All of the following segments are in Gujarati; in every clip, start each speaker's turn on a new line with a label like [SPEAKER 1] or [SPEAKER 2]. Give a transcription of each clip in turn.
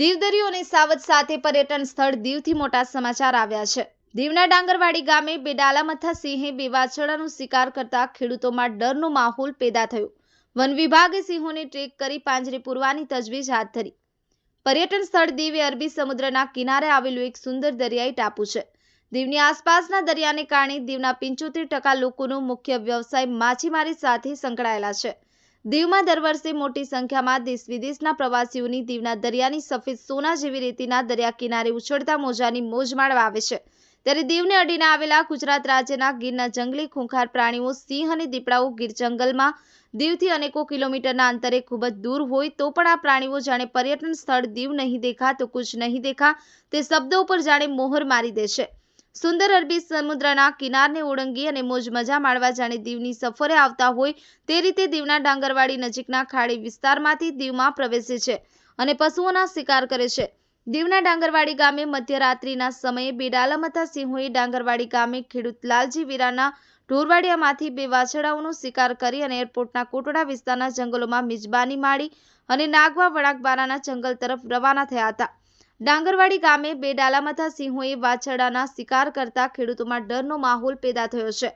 [SPEAKER 1] દીવદરીઓ અને સાવજ સાથે પર્યટન સ્થળ દીવથી મોટા સમાચાર આવ્યા છે. દીવના ડાંગરવાડી ગામે બે ડાલામથા સિંહે બે વાછરડાનો શિકાર કરતા ખેડૂતોમાં ડરનો માહોલ પેદા થયો. વન વિભાગે સિંહોને ટ્રેક કરી પાંજરે પૂરવાની તજવીજ હાથ ધરી. પર્યટન સ્થળ દીવ અરબી સમુદ્રના કિનારે આવેલું એક સુંદર દરિયાઈ ટાપુ છે. દીવની આસપાસના દરિયાને કારણે દીવના પંચોતેર ટકા લોકોનો મુખ્ય વ્યવસાય માછીમારી સાથે સંકળાયેલા છે. દીવમાં દર વર્ષે મોટી સંખ્યામાં દેશ વિદેશના પ્રવાસીઓની દીવના દરિયાની સફેદ સોના જેવી રેતીના દરિયા કિનારે ઉછળતા મોજાની મોજ માણવા આવે છે. ત્યારે દીવને અડીને આવેલા ગુજરાત રાજ્યના ગીરના જંગલી ખૂંખાર પ્રાણીઓ, સિંહ અને દીપડાઓ ગીર જંગલમાં દીવથી અનેકો કિલોમીટરના અંતરે ખૂબ જ દૂર હોય તો પણ આ પ્રાણીઓ જાણે પર્યટન સ્થળ દીવ નહીં દેખા તો કુછ નહીં દેખા તે શબ્દો ઉપર જાણે મોહર મારી દે છે. સુંદર અરબી સમુદ્રના કિનારને ઓળંગી અને મોજ મજા માણવા જાણે દીવની સફરે આવતા હોય તે રીતે દીવના ડાંગરવાડી નજીકના ખાડી વિસ્તારમાંથી દીવમાં પ્રવેશે છે અને પશુઓના શિકાર કરે છે. દીવના ડાંગરવાડી ગામે મધ્યરાત્રિના સમયે બે ડાલામથા સિંહોએ ડાંગરવાડી ગામે ખેડૂત લાલજી વીરાના ઢોરવાડિયામાંથી બે વાછડાઓનો શિકાર કરી અને એરપોર્ટના કોટડા વિસ્તારના જંગલોમાં મિજબાની માળી અને નાગવા વળાકબારાના જંગલ તરફ રવાના થયા હતા. ડાંગરવાડી ગામે બે ડાલામથા સિંહોએ વાછરડાના શિકાર કરતા ખેડૂતોમાં ડરનો માહોલ પેદા થયો છે.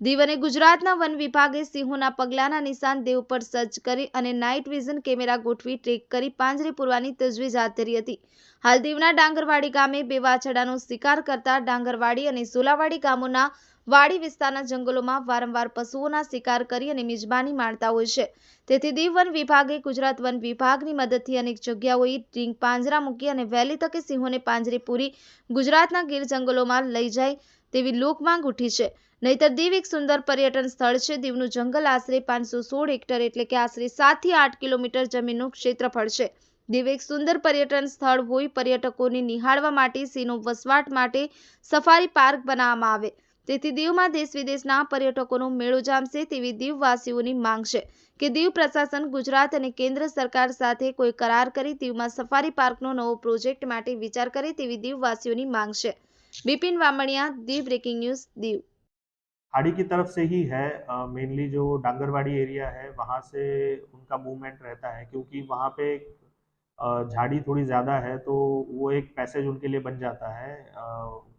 [SPEAKER 1] દીવ ગુજરાતના વન વિભાગે સિંહોના પગલાના નિશાન દેવ પર સર્ચ કરી અને નાઇટ વિઝન કેમેરા ગોઠવી ટ્રેક કરી પાંજરે પૂરવાની તજવીજ હાથ ધરી હતી. હાલ દીવના ડાંગરવાડી ગામે બે વાછરડાનો શિકાર કરતા ડાંગરવાડી અને સોલાવાડી ગામોના વાડી વિસ્તારના જંગલોમાં વારંવાર પશુઓના શિકાર કરી અને મિજબાની માણતા હોય છે. તેથી દીવ વન વિભાગે, ગુજરાત વન વિભાગની મદદથી અનેક જગ્યાઓએ રીંગ પાંજરા મૂકી અને વહેલી તકે સિંહોને પાંજરે પૂરી ગુજરાતના ગીર જંગલોમાં લઈ જાય તેવી લોકમાંગ ઉઠી છે. નહીતર દીવ એક સુંદર પર્યટન સ્થળ છે. દીવનું જંગલ આશરે પાંચસો સોળ હેક્ટર એટલે કે આશરે સાતથી આઠ કિલોમીટર જમીનનું ક્ષેત્રફળ છે. દીવ એક સુંદર પર્યટન સ્થળ હોય, પર્યટકોને નિહાળવા માટે સિંહનો વસવાટ માટે સફારી પાર્ક બનાવવામાં આવે. તેથી દીવમાં દેશ વિદેશના પર્યટકોનો મેળો જામશે તેવી દીવવાસીઓની માંગ છે કે દીવ પ્રશાસન ગુજરાત અને કેન્દ્ર સરકાર સાથે કોઈ કરાર કરી દીવમાં સફારી પાર્કનો નવો પ્રોજેક્ટ માટે વિચાર કરે તેવી દીવવાસીઓની માંગ છે બિપિન વામણિયા દીવ બ્રેકિંગ ન્યૂઝ દીવ
[SPEAKER 2] खाड़ी की तरफ से ही है मेनली जो डांगरवाड़ी एरिया है वहाँ से उनका मूवमेंट रहता है क्योंकि वहाँ पे अ, झाड़ी थोड़ी ज़्यादा है तो वो एक पैसेज उनके लिए बन जाता है अ,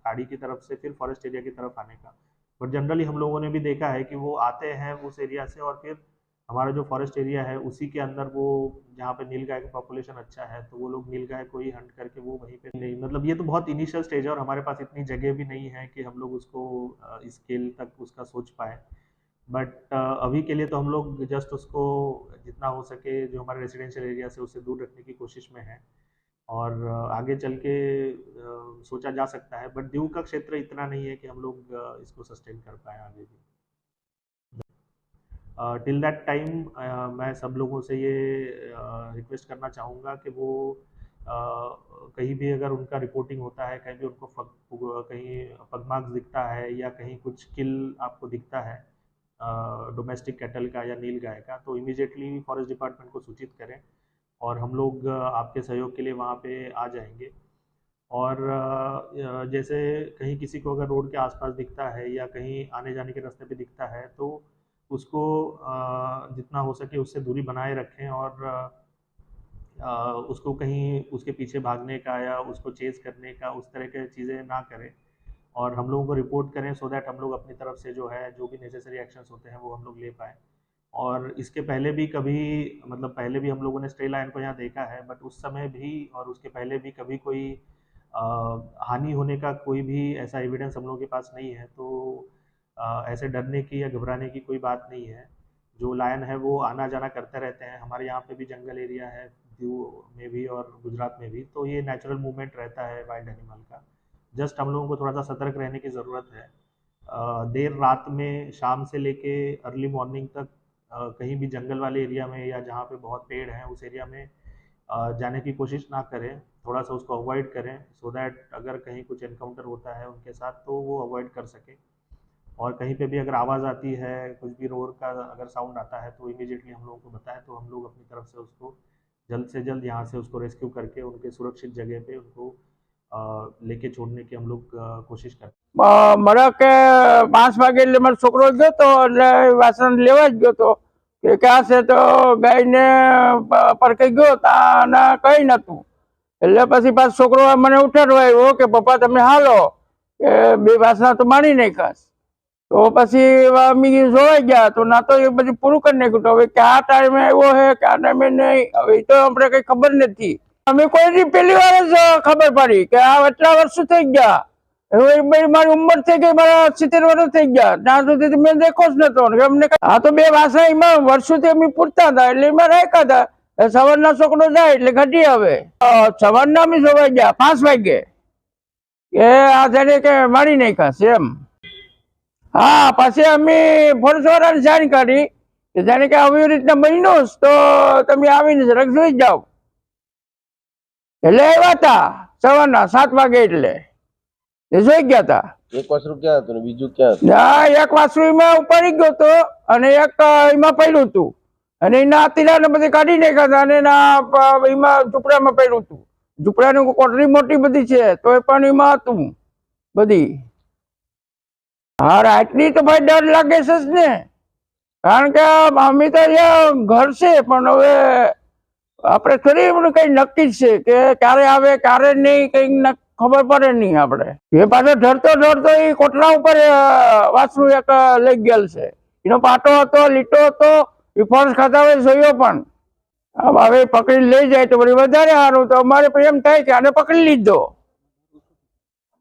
[SPEAKER 2] खाड़ी की तरफ़ से, फिर फॉरेस्ट एरिया की तरफ़ आने का। बट जनरली हम लोगों ने भी देखा है कि वो आते हैं उस एरिया से और फिर हमारा जो फॉरेस्ट एरिया है, उसी के अंदर वो जहाँ पे नील गाय का पॉपुलेशन अच्छा है तो वो लोग नीलगाय को ही हंट करके वो वहीं पे नहीं मतलब ये तो बहुत इनिशियल स्टेज है और हमारे पास इतनी जगह भी नहीं है कि हम लोग उसको स्केल तक उसका सोच पाए। बट अभी के लिए तो हम लोग जस्ट उसको जितना हो सके जो हमारे रेजिडेंशियल एरिया से उससे दूर रखने की कोशिश में है। और आगे चल के सोचा जा सकता है बट दीव का क्षेत्र इतना नहीं है कि हम लोग इसको सस्टेन कर पाए आगे भी। टिल दैट टाइम मैं सब लोगों से ये रिक्वेस्ट करना चाहूँगा कि वो कहीं भी अगर उनका रिपोर्टिंग होता है कहीं भी उनको फग, कहीं पगमार्क्स दिखता है या कहीं कुछ किल आपको दिखता है डोमेस्टिक कैटल का या नील गाय का तो इमीडिएटली फॉरेस्ट डिपार्टमेंट को सूचित करें। और हम लोग आपके सहयोग के लिए वहाँ पे आ जाएँगे। और जैसे कहीं किसी को अगर रोड के आसपास दिखता है या कहीं आने जाने के रास्ते पे दिखता है तो उसको जितना हो सके उससे दूरी बनाए रखें और उसको कहीं उसके पीछे भागने का या उसको चेज करने का उस तरह के चीज़ें ना करें। और हम लोगों को रिपोर्ट करें सो दैट हम लोग अपनी तरफ़ से जो है, जो भी नेसेसरी एक्शंस होते हैं, वो हम लोग ले पाएँ। और इसके पहले भी कभी मतलब पहले भी हम लोगों ने स्ट्रे लाइन को यहाँ देखा है बट उस समय भी और उसके पहले भी कभी कोई हानि होने का कोई भी ऐसा एविडेंस हम लोगों के पास नहीं है तो अ, ऐसे डरने की या घबराने की कोई बात नहीं है। जो लायन है वो आना जाना करते रहते हैं। हमारे यहाँ पे भी जंगल एरिया है दीव में भी और गुजरात में भी तो ये नेचुरल मूवमेंट रहता है वाइल्ड एनिमल का। जस्ट हम लोगों को थोड़ा सा सतर्क रहने की ज़रूरत है। अ, देर रात में शाम से लेके अर्ली मॉर्निंग तक कहीं भी जंगल वाले एरिया में या जहाँ पे बहुत पेड़ हैं, उस एरिया में जाने की कोशिश ना करें। थोड़ा सा उसको अवॉइड करें सो दैट अगर कहीं कुछ एनकाउंटर होता है उनके साथ तो वो अवॉइड कर सके। और कहीं पे भी अगर आवाज़ आती है, कुछ भी रोड का अगर साउंड आता है तो इमीडिएटली हम लोगों को बताएँ तो हम लोग अपनी तरफ़ से उसको जल्द से जल्द यहाँ से उसको रेस्क्यू करके, उनके सुरक्षित जगह पे उनको लेके छोड़ने की हम लोग कोशिश करते हैं।
[SPEAKER 3] મને કે પાંચ વાગે એટલે મારો છોકરો ગયો તો એટલે વાસણ લેવા જ ગયો તો. કે ક્યાં છે તો ગાયને પ- પરખાઈ ગયો તા કઈ નતું એટલે પછી પાછો છોકરો મને ઉઠાડવા આવ્યો કે, પપ્પા, તમે હાલો. કે બે વાસણા તો માણી નહીં ખાસ તો પછી અમે જોવાઈ ગયા તો ના તો એ બધું પૂરું કરી નાખ્યું. હવે કયા ટાઈમે આવ્યો છે કયા ટાઈમે નહીં, હવે તો આપણે કઈ ખબર નથી. અમે કોઈની પેલી વાર જ ખબર પડી કે આ એટલા વર્ષો થઈ ગયા? મારી ઉંમર થઈ ગઈ, મારા સિત્તેર વર્ષ થઈ ગયા. ત્યાં સુધી મેં દેખો જ નતો. અમને આ તો બે વાસા એમાં, વર્ષોથી અમે પૂરતા હતા, એટલે એમાં રાખ્યા હતા. સવારના છોકરો જાય, એટલે ઘટી આવે. સવારના અમે સવાઈ ગયા, પાંચ વાગે. એ આ જાણે કે મારી નાખાશે એમ. હા, પછી અમે ફોરસવાળાને જાણ કરી કે જાણે કે આવી રીતના મહિનો તો તમે આવીને જોઈ જાઓ. એટલે આવ્યા હતા સવારના સાત વાગે એટલે. એ જોઈ ગયા હતા
[SPEAKER 4] એક વાસરું ક્યાં હતું બીજું ક્યાં હતું?
[SPEAKER 3] ના એક વાસરું એમાં ઉપાડી ગયો હતો અને એક એમાં પડ્યું હતું અને એના આતીરાને બધી કાઢી નાખ્યા હતા અને એના એમાં ઝૂંપડામાં પડ્યું હતું ઝૂંપડાની કોટરી મોટી બધી છે તો એ પણ એમાં હતું બધી. હા રાતની તો ભાઈ ડર લાગે છે જ ને. કારણ કે અમે તો ઘર છે પણ હવે આપણે થોડી કઈ નક્કી છે કે ક્યારે આવે ક્યારે નહીં કઈ નક- ખબર પડે નહીં આપણે. એ પાછો ધરતો ઢળતો એ કોટલા ઉપર અ, વાસણું એક લઈ ગયેલ છે. એનો પાટો હતો લીટો હતો એ ફોર્સ ખાતા હોય જોયો પણ. હવે પકડી લઈ જાય તો વળી વધારે સારું. તો અમારે પ્રેમ થાય કે આને પકડી લીધો.